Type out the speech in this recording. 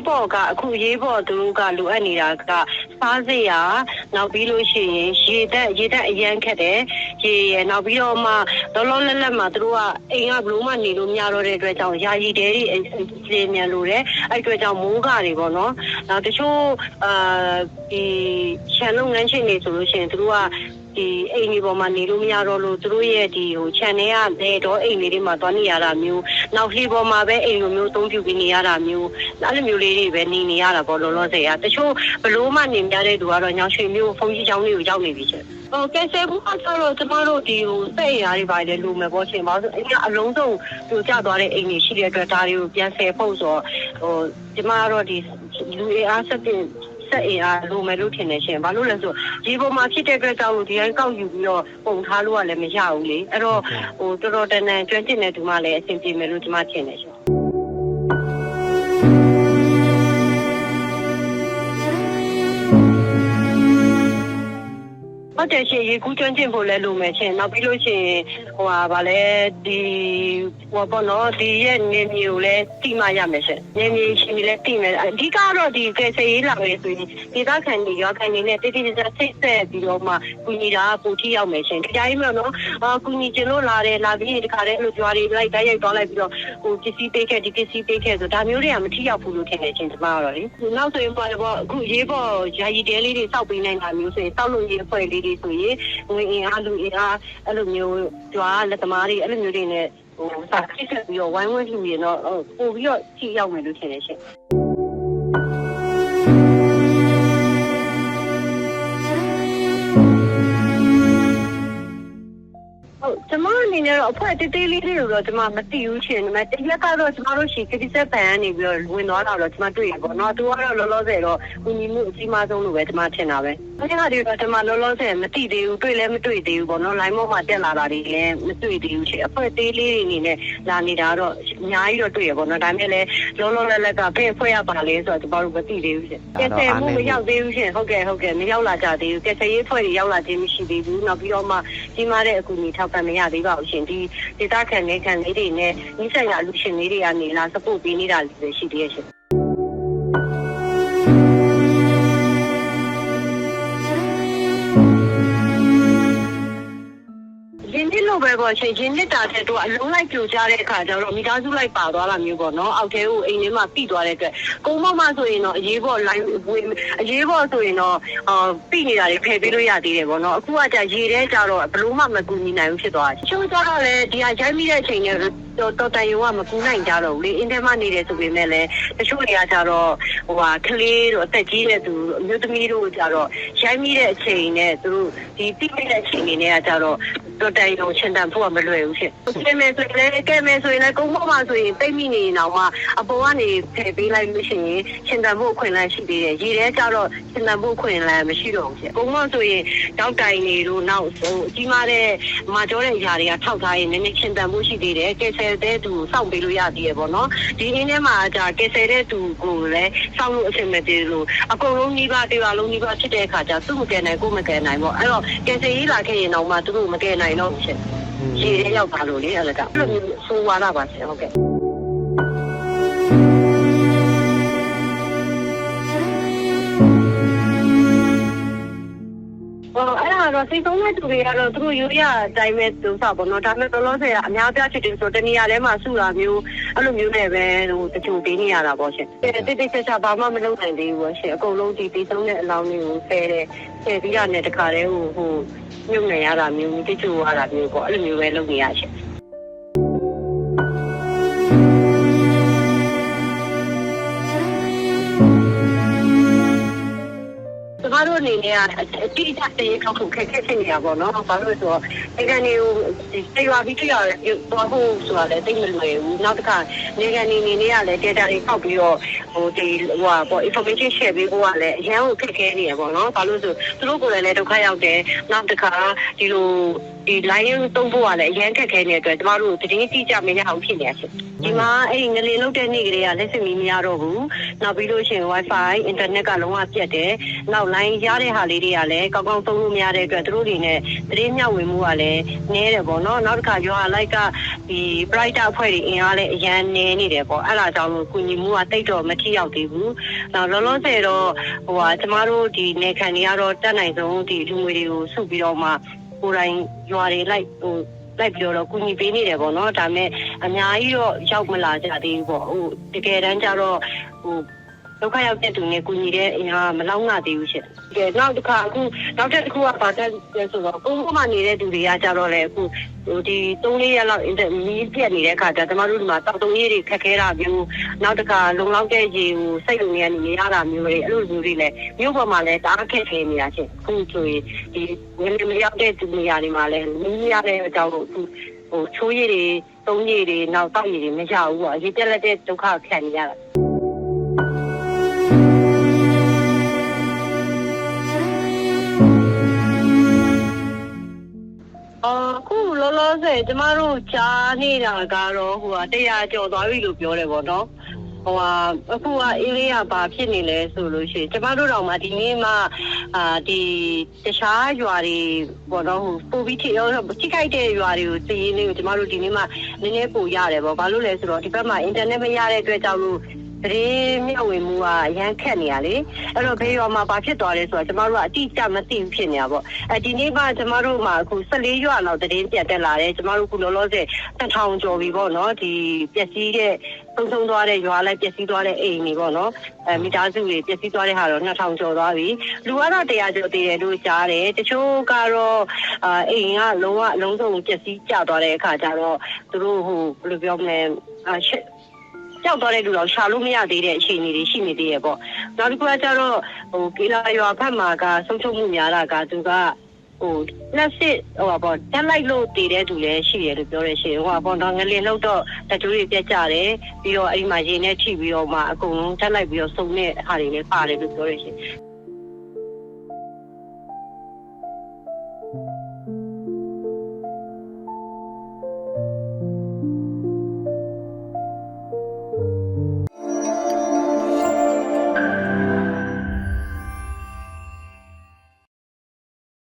ရေးပေါ်ကအခုရေးပေါ်သူတို့ကလိုအပ်နေတာကစားစရာနောက်ပြီးလို့ရှိရင်ရေတက်ရေတက်အရန်ခက်တယ်ရေရယ်နောက်ပြီးတော့မှလောလောလတ်လတ်မှာသူတို့ကအိမ်ကဘလို့မှနေလို့မရတော့တဲ့အတွက်ကြောင့်ယာယီတဲတွေအစီမြန်လို့တယ်အဲ့အတွက်ကြောင့်မိုးကတွေပေါ့နော်နောက်တချို့အာဒီခြံလုံးငန်းချင်းတွေဆိုလို့ရှိရင်သူတို့က ဒီအိမ်ဒီပေါ်မှာနေလို့မရတော့လို့သူတို့ရဲ့ဒီဟိုခြံထဲကဘယ်တော့အိမ်လေးတွေမှာသွားနေရတာမျိုးနောက်လှေပေါ်မှာပဲအိမ်လိုမျိုးသုံးပြပြီးနေရတာမျိုးအဲ့လိုမျိုးလေးတွေပဲနေနေရတာပေါ့လောလောဆယ်ကတချို့ဘလို့မှနေမရတဲ့သူကတော့ညောင်ရွှေမျိုးဖုန်ကြီးချောင်းလေးကိုရောက်နေပြီချက်ဟိုကဲဆယ်ဘူးကတော့ကျမတို့ဒီဟိုစက်ရည်တွေပါလေလိုမယ်ပေါ့ရှင်ပါဆိုအိမ်ကအလုံးစုံပြိုကျသွားတဲ့အိမ်တွေရှိတဲ့အတွက်ဒါတွေကိုပြန်ဆယ်ဖို့ဆိုတော့ဟိုကျမကတော့ဒီလူအေးအားဆက်တင် ဆက်အင်အားလိုမယ်လို့ထင်နေရှင်ဘာလို့လဲဆိုဒီပုံမှာဖြစ်တဲ့အတွက်ကြောင့်ဒီတိုင်းကောက်ယူပြီးတော့ပုံထားလို့ကလည်းမရဘူးလေအဲ့တော့ဟိုတော်တော်တန်တန်ကျွမ်းကျင်တဲ့သူမှလည်းအဆင်ပြေမယ်လို့ကျွန်မထင်နေရှင် ဟုတ်တယ်ရှင်ရေကူးကျွမ်းကျင်ဖို့လည်းလိုမယ်ရှင်နောက်ပြီးလို့ရှိရင်ဟိုဟာဗာလဲဒီဟိုပေါ့နော်ဒီရဲ့နေမျိုးကိုလည်းတိမရမယ်ရှင်နေမျိုးရှင်လည်းတိမယ်အဓိကတော့ဒီကယ်ဆယ်ရေးလာမယ်ဆိုရင်ဒေသခံတွေရောခံနေနဲ့တိတိကျကျစိတ်ဆက်ပြီးတော့မှကူညီတာပူထိရောက်မယ်ရှင်ဒီတိုင်းမျိုးနော်အာကူညီကျင်လို့လာတယ်လာပြီးဒီခါတည်းအဲ့လိုကြွားတွေလိုက်တိုက်ရိုက်သွားလိုက်ပြီးတော့ဟိုပစ္စည်းပေးခဲ့ဒီပစ္စည်းပေးခဲ့ဆိုဒါမျိုးတွေကမထိရောက်ဘူးလို့ထင်နေချင်းဒီမှာတော့လေနောက်ဆိုရင်ပေါ့ပေါ့အခုရေးပေါ်ယာယီတဲလေးတွေစောက်ပေးနိုင်တာမျိုးဆိုရင်စောက်လို့ရေးအဖွဲ့လေးတွေဆိုရင်ငွေအင်အားလူအင်အားအဲ့လိုမျိုးကြွားလက်သမားတွေအဲ့လိုမျိုးတွေနဲ့ဟိုစာဖြစ်ဆက်ပြီးတော့ဝိုင်းဝန်းလူရင်တော့ပို့ပြီးတော့ထိရောက်မယ်လို့ထင်နေရှင် အနေနဲ့တော့အဖွဲ့တေးသေးလေးတွေကိုတော့ကျမမသိဘူးရှင်ဒါပေမဲ့တရက်ကတော့ကျမတို့ရှိကတိဆက်ပန်ကနေပြီးတော့ဝင်သွားတာတော့ကျမတွေ့ရပေါ့နော်သူကတော့လောလောဆယ်တော့ကုညီမှုအကြီးမားဆုံးလို့ပဲကျမထင်တာပဲအဲ့ဒါတွေတော့ကျမလောလောဆယ်မသိသေးဘူးတွေ့လည်းမတွေ့သေးဘူးပေါ့နော် line ပေါ်မှာတက်လာတာတွေလည်းမတွေ့သေးဘူးရှင်အဖွဲ့သေးလေးတွေအနေနဲ့လာနေတာတော့ အများကြီးတော့တွေ့ရပေါ့နော်ဒါပေမဲ့လည်းလောလောလတ်လတ်ကဘယ်ဖွဲ့ရပါလဲဆိုတော့ကျမတို့မသိသေးဘူးရှင်ကဲဆယ်မှုမရောက်သေးဘူးရှင်ဟုတ်ကဲ့ဟုတ်ကဲ့မရောက်လာကြသေးဘူးကဲဆယ်ရေးဖွဲ့တွေရောက်လာခြင်းမရှိသေးဘူးနောက်ပြီးတော့မှကြီးမားတဲ့အကူအညီထောက်ပံ့မရသေးပါဘူးရှင်ဒီဒေသခံနေခံလေးတွေနဲ့နှိစက်ရလူရှင်လေးတွေကနေလာစပို့ပေးနေတာလေးတွေရှိသေးရဲ့ရှင် လို့ပဲပေါ့ရှင်ရင်းနှီးတာတဲ့တော့အလုံးလိုက်ပြိုကျတဲ့အခါကျတော့မိသားစုလိုက်ပါသွားတာမျိုးပေါ့နော်အောက်ထဲကိုအိမ်ထဲမှာပြိသွားတဲ့အတွက်ကုန်းမမဆိုရင်တော့အရေးပေါ် line ဝင်အရေးပေါ်ဆိုရင်တော့အာပြိနေတာတွေဖယ်ပေးလို့ရသေးတယ်ပေါ့နော်အခုကကြာရေထဲကျတော့ဘလို့မှမကူညီနိုင်ဘူးဖြစ်သွားတယ်ချိုးကြတော့လေဒီဟာရိုက်မိတဲ့အချိန်နဲ့ တော့တော်တန်ရုံကမကူနိုင်ကြတော့ဘူးလေအင်တာမနေတယ်ဆိုပေမဲ့လည်းတချို့တွေကကြတော့ဟိုဟာကလေးတို့အသက်ကြီးတဲ့သူအမျိုးသမီးတို့ကြတော့ရိုက်မိတဲ့အချိန်နဲ့သူတို့ဒီပြိမိတဲ့အချိန်တွေနဲ့ကကြတော့တော်တန်ရုံချင်တန်ဖို့ကမလွယ်ဘူးဖြစ်ကဲမယ်ဆိုရင်လည်းကဲမယ်ဆိုရင်လည်းကုန်းပေါ်မှာဆိုရင်တိတ်မိနေရင်တော့မှအပေါ်ကနေဖယ်ပေးလိုက်လို့ရှိရင်ချင်တန်ဖို့အခွင့်အလမ်းရှိသေးတယ်ရေထဲကြတော့ချင်တန်ဖို့အခွင့်အလမ်းမရှိတော့ဘူးဖြစ်ကုန်းပေါ်ဆိုရင်တောက်တိုင်တွေတို့နောက်ဟိုအကြီးမားတဲ့မာကျောတဲ့အရာတွေကထောက်ထားရင်နည်းနည်းချင်တန်ဖို့ရှိသေးတယ်ကဲဆယ်တဲ့သူစောင့်ပေးလို့ရသေးရပေါ့နော်ဒီအင်းထဲမှာじゃကဲဆယ်တဲ့သူကိုလည်းစောင့်လို့အဆင်မပြေလို့အကုန်လုံးနှီးပါတေပါလုံးနှီးပါဖြစ်တဲ့အခါကျသူ့မကယ်နိုင်ကိုမကယ်နိုင်ပေါ့အဲ့တော့ကဲဆယ်ရေးလာခဲ့ရင်တော့မှသူတို့မကယ်နိုင်တော့ဘူးဖြစ်ရေထဲရောက်ပါလို့လေအဲ့ဒါကအဲ့လိုမျိုးဆိုးသွားတာပါရှင်ဟုတ်ကဲ့ ဟောအဲ့ဒါတော့စိတ်ဆုံးတဲ့သူတွေကတော့သူတို့ရိုးရအတိုင်းပဲသူဆောက်ပေါ့နော်ဒါပေမဲ့တော်တော်ဆယ်ကအများပြဖြစ်တယ်ဆိုတနည်းအားလည်းမှစုတာမျိုးအဲ့လိုမျိုးနဲ့ပဲဟိုတချို့ပေးနေရတာပေါ့ရှင်တိတ်တိတ်ဆက်ဆက်ဘာမှမလုပ်နိုင်သေးဘူးပေါ့ရှင်အကုန်လုံးဒီပြီးဆုံးတဲ့အလောင်းလေးကိုဖယ်တယ်ဖယ်ပြီးတော့ねတခါတည်းဟိုဟိုမြုပ်နေရတာမျိုးတိတ်ချိုရတာမျိုးပေါ့အဲ့လိုမျိုးပဲလုပ်နေရရှင် ကျမတို့အနေနဲ့ကအတိအကျတရေထောက်ဖို့ခက်ခဲဖြစ်နေတာပေါ့နော်။ဘာလို့လဲဆိုတော့ဒီကနေဟိုတေရွာပြီးတရားတော့ဟိုဆိုတာလည်းတိတ်မလွယ်ဘူး။နောက်တစ်ခါနေကနေနေနေရလဲ data တွေပေါက်ပြီးတော့ဟိုဒီဟိုဟာပေါ့ information share ပေးဖို့ကလည်းအရန်ကိုခက်ခဲနေရပေါ့နော်။ဘာလို့လဲဆိုသူတို့ကိုယ်လည်းဒုက္ခရောက်တယ်။နောက်တစ်ခါဒီလို ဒီဒီ line တုံးဖို့ကလည်းအရန်ခက်ခဲနေတဲ့အတွက်ကျမတို့တည်င်းတိကျမရအောင်ဖြစ်နေရရှင်ဒီမှာအဲ့ငလင်လုတ်တဲ့နေ့ကလေးကလက်စမီမရတော့ဘူးနောက်ပြီးလို့ရှိရင် wifi internet ကလုံးဝပြတ်တယ်နောက် line ရတဲ့ဟာလေးတွေကလည်းကောင်းကောင်းသုံးလို့မရတဲ့အတွက်သူတို့တွေနဲ့တည်င်းမျှဝေမှုကလည်းနည်းတယ်ပေါ့နော်နောက်တစ်ခါရွာလိုက်ကဒီ brighter အဖွဲ့တွေအင်အားလည်းအရန်နည်းနေတယ်ပေါ့အဲ့ဒါကြောင့်လို့ကုညီမှုကတိတ်တော့မထိရောက်သေးဘူးနောက်လောလောဆယ်တော့ဟိုဟာကျမတို့ဒီနေခံတွေကတော့တက်နိုင်ဆုံးဒီလူငွေတွေကိုစုပြီးတော့မှ ကိုယ်တိုင်ရွာတွေလိုက်ဟိုလိုက်ပြီးတော့ကူညီပေးနေတယ်ပေါ့နော်ဒါပေမဲ့အများကြီးတော့ရောက်မလာကြသေးဘူးပေါ့ဟိုတကယ်တမ်းကျတော့ဟို ဒုက္ခရောက်တဲ့သူနဲ့ကူညီတဲ့အင်အားမလောက်ငါသေးဘူးရှင့်။ကဲနောက်တစ်ခါအခုနောက်တစ်ခုကပါတက်လဲဆိုတော့ကိုယ်ကမှနေတဲ့သူတွေကကြတော့လေအခုဟိုဒီ3-4ရက်လောက်အင်တာမီးပြက်နေတဲ့ခါကျကျမတို့ဒီမှာတောက်တုံးရည်တွေခက်ခဲတာမျိုးနောက်တစ်ခါလုံလောက်တဲ့ရေကိုစိတ်လုံနေရနေရတာမျိုးတွေအဲ့လိုမျိုးတွေလည်းမြို့ပေါ်မှာလည်းတအားခက်ခဲနေတာရှင့်အခုဆိုရင်ဒီဝင်မရောက်တဲ့သူနေရာတွေမှာလည်းမီးရတဲ့အကြောင်းကိုအခုဟိုချိုးရည်တွေတုံးရည်တွေနောက်တောက်ရည်တွေမရဘူးပေါ့အရေးတက်လက်တဲ့ဒုက္ခခံနေရတာ လောလောဆယ်ကျမတို့ကြားနေတာကတော့ဟိုဟာတရားကျော်သွားပြီလို့ပြောတယ်ပေါ့နော်ဟိုဟာအခုကအေးလေးကဘာဖြစ်နေလဲဆိုလို့ရှိရင်ကျမတို့တော့မှဒီနေ့မှအာဒီတခြားရွာတွေပေါ့နော်ဟိုပို့ပြီးထိရောထိခိုက်တဲ့ရွာတွေကိုစီးရင်လေးကိုကျမတို့ဒီနေ့မှနည်းနည်းပို့ရတယ်ပေါ့ဘာလို့လဲဆိုတော့ဒီဘက်မှာအင်တာနက်မရတဲ့အတွက်ကြောင့်လို့ တရင်မြဝေမှုကအရန်ခက်နေရလေအဲ့တော့ဘေးရွာမှာဘာဖြစ်သွားလဲဆိုတော့ကျမတို့ကအတိအကျမသိဘူးဖြစ်နေတာပေါ့အဲဒီနေ့မှကျမတို့မှအခု14ရွာလောက်တရင်ပြတ်တက်လာတယ်ကျမတို့ခုလောလောဆယ်1000ကျော်ပြီပေါ့နော်ဒီပျက်စီးတဲ့သုံးဆုံးသွားတဲ့ရွာလိုက်ပျက်စီးသွားတဲ့အိမ်တွေပေါ့နော်အဲမိသားစုတွေပျက်စီးသွားတဲ့ဟာတော့2000ကျော်သွားပြီလူကတော့100ကျော်သေးတယ်လို့ကြားတယ်တချို့ကတော့အာအိမ်ကလုံးဝအလုံးစုံပျက်စီးကျသွားတဲ့အခါကျတော့သူတို့ဟိုဘယ်လိုပြောမလဲအာ ရှက်ကြောက်သွားတဲ့လူတော့ရှာလို့မရသေးတဲ့အခြေအနေတွေရှိနေသေးရဲ့ပေါ့နောက်တစ်ခုကကျတော့ဟိုကေလာရွာဘက်မှာကဆုံးချုပ်မှုများတာကသူကဟိုလက်စစ်ဟိုပါပေါ့တက်လိုက်လို့တည်တဲ့သူလည်းရှိတယ်လို့ပြောရရှင်ဟိုပါပေါ့တော့ငလင်လောက်တော့တကြိုးတွေပြတ်ကြတယ်ပြီးတော့အဲ့ဒီမှာရေနဲ့ထိပြီးတော့မှအကုန်လုံးတက်လိုက်ပြီးတော့စုံတဲ့ဟာတွေလည်းပါတယ်လို့ပြောရရှင်